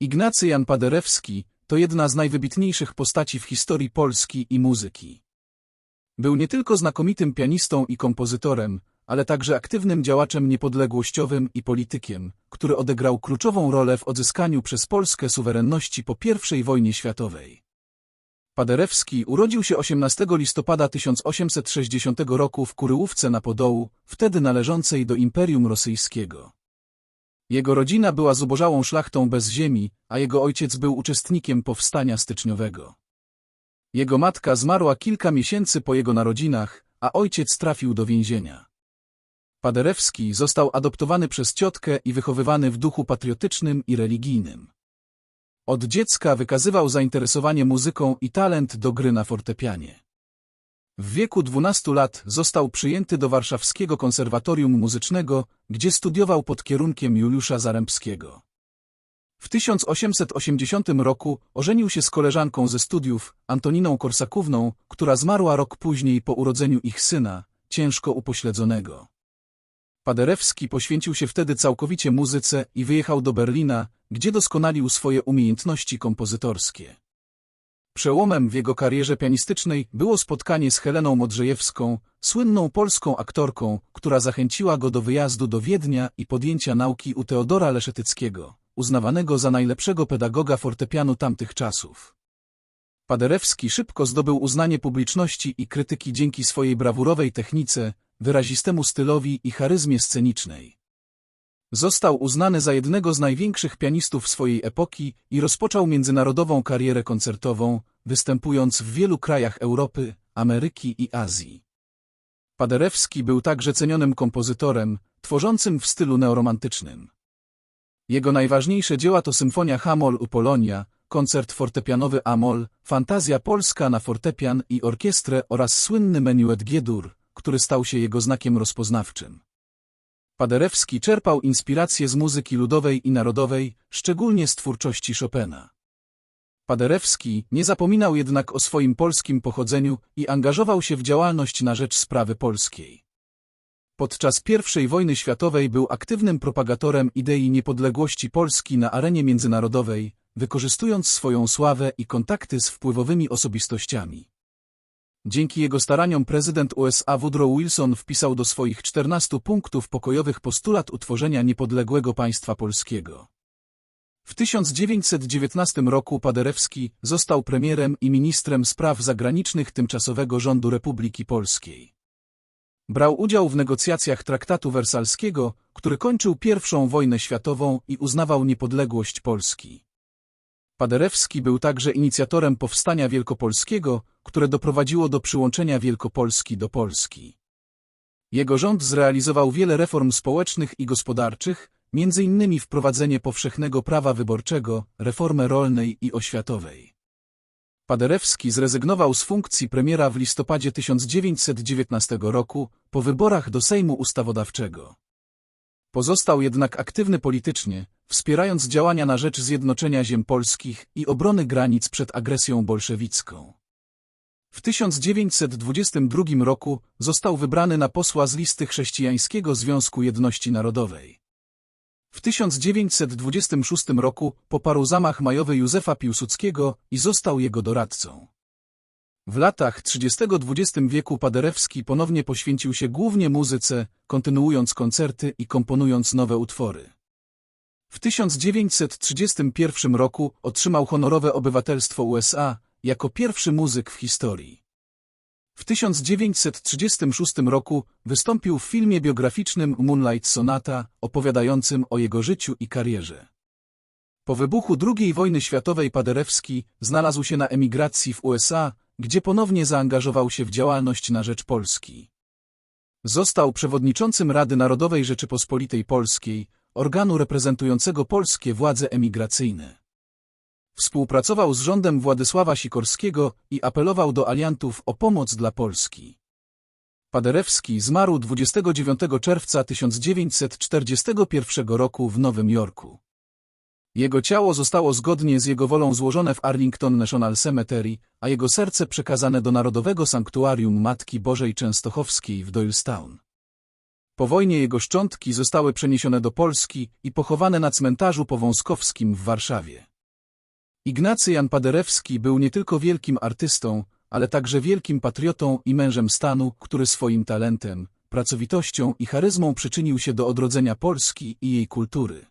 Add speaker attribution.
Speaker 1: Ignacy Jan Paderewski to jedna z najwybitniejszych postaci w historii Polski i muzyki. Był nie tylko znakomitym pianistą i kompozytorem, ale także aktywnym działaczem niepodległościowym i politykiem, który odegrał kluczową rolę w odzyskaniu przez Polskę suwerenności po I wojnie światowej. Paderewski urodził się 18 listopada 1860 roku w Kuryłówce na Podołu, wtedy należącej do Imperium Rosyjskiego. Jego rodzina była zubożałą szlachtą bez ziemi, a jego ojciec był uczestnikiem powstania styczniowego. Jego matka zmarła kilka miesięcy po jego narodzinach, a ojciec trafił do więzienia. Paderewski został adoptowany przez ciotkę i wychowywany w duchu patriotycznym i religijnym. Od dziecka wykazywał zainteresowanie muzyką i talent do gry na fortepianie. W wieku 12 lat został przyjęty do Warszawskiego Konserwatorium Muzycznego, gdzie studiował pod kierunkiem Juliusza Zarębskiego. W 1880 roku ożenił się z koleżanką ze studiów, Antoniną Korsakówną, która zmarła rok później po urodzeniu ich syna, ciężko upośledzonego. Paderewski poświęcił się wtedy całkowicie muzyce i wyjechał do Berlina, gdzie doskonalił swoje umiejętności kompozytorskie. Przełomem w jego karierze pianistycznej było spotkanie z Heleną Modrzejewską, słynną polską aktorką, która zachęciła go do wyjazdu do Wiednia i podjęcia nauki u Teodora Leszetyckiego, uznawanego za najlepszego pedagoga fortepianu tamtych czasów. Paderewski szybko zdobył uznanie publiczności i krytyki dzięki swojej brawurowej technice, wyrazistemu stylowi i charyzmie scenicznej. Został uznany za jednego z największych pianistów swojej epoki i rozpoczął międzynarodową karierę koncertową, występując w wielu krajach Europy, Ameryki i Azji. Paderewski był także cenionym kompozytorem, tworzącym w stylu neoromantycznym. Jego najważniejsze dzieła to Symfonia Hamol u Polonia, koncert fortepianowy Amol, Fantazja Polska na fortepian i orkiestrę oraz słynny Menuet G-dur, który stał się jego znakiem rozpoznawczym. Paderewski czerpał inspirację z muzyki ludowej i narodowej, szczególnie z twórczości Chopina. Paderewski nie zapominał jednak o swoim polskim pochodzeniu i angażował się w działalność na rzecz sprawy polskiej. Podczas I wojny światowej był aktywnym propagatorem idei niepodległości Polski na arenie międzynarodowej, wykorzystując swoją sławę i kontakty z wpływowymi osobistościami. Dzięki jego staraniom prezydent USA Woodrow Wilson wpisał do swoich 14 punktów pokojowych postulat utworzenia niepodległego państwa polskiego. W 1919 roku Paderewski został premierem i ministrem spraw zagranicznych tymczasowego rządu Republiki Polskiej. Brał udział w negocjacjach traktatu wersalskiego, który kończył I wojnę światową i uznawał niepodległość Polski. Paderewski był także inicjatorem powstania wielkopolskiego, które doprowadziło do przyłączenia Wielkopolski do Polski. Jego rząd zrealizował wiele reform społecznych i gospodarczych, innymi wprowadzenie powszechnego prawa wyborczego, reformę rolnej i oświatowej. Paderewski zrezygnował z funkcji premiera w listopadzie 1919 roku po wyborach do Sejmu Ustawodawczego. Pozostał jednak aktywny politycznie, wspierając działania na rzecz zjednoczenia ziem polskich i obrony granic przed agresją bolszewicką. W 1922 roku został wybrany na posła z listy Chrześcijańskiego Związku Jedności Narodowej. W 1926 roku poparł zamach majowy Józefa Piłsudskiego i został jego doradcą. W latach 30 XX wieku Paderewski ponownie poświęcił się głównie muzyce, kontynuując koncerty i komponując nowe utwory. W 1931 roku otrzymał honorowe obywatelstwo USA jako pierwszy muzyk w historii. W 1936 roku wystąpił w filmie biograficznym Moonlight Sonata, opowiadającym o jego życiu i karierze. Po wybuchu II wojny światowej Paderewski znalazł się na emigracji w USA, gdzie ponownie zaangażował się w działalność na rzecz Polski. Został przewodniczącym Rady Narodowej Rzeczypospolitej Polskiej, organu reprezentującego polskie władze emigracyjne. Współpracował z rządem Władysława Sikorskiego i apelował do aliantów o pomoc dla Polski. Paderewski zmarł 29 czerwca 1941 roku w Nowym Jorku. Jego ciało zostało zgodnie z jego wolą złożone w Arlington National Cemetery, a jego serce przekazane do Narodowego Sanktuarium Matki Bożej Częstochowskiej w Doylestown. Po wojnie jego szczątki zostały przeniesione do Polski i pochowane na cmentarzu powązkowskim w Warszawie. Ignacy Jan Paderewski był nie tylko wielkim artystą, ale także wielkim patriotą i mężem stanu, który swoim talentem, pracowitością i charyzmą przyczynił się do odrodzenia Polski i jej kultury.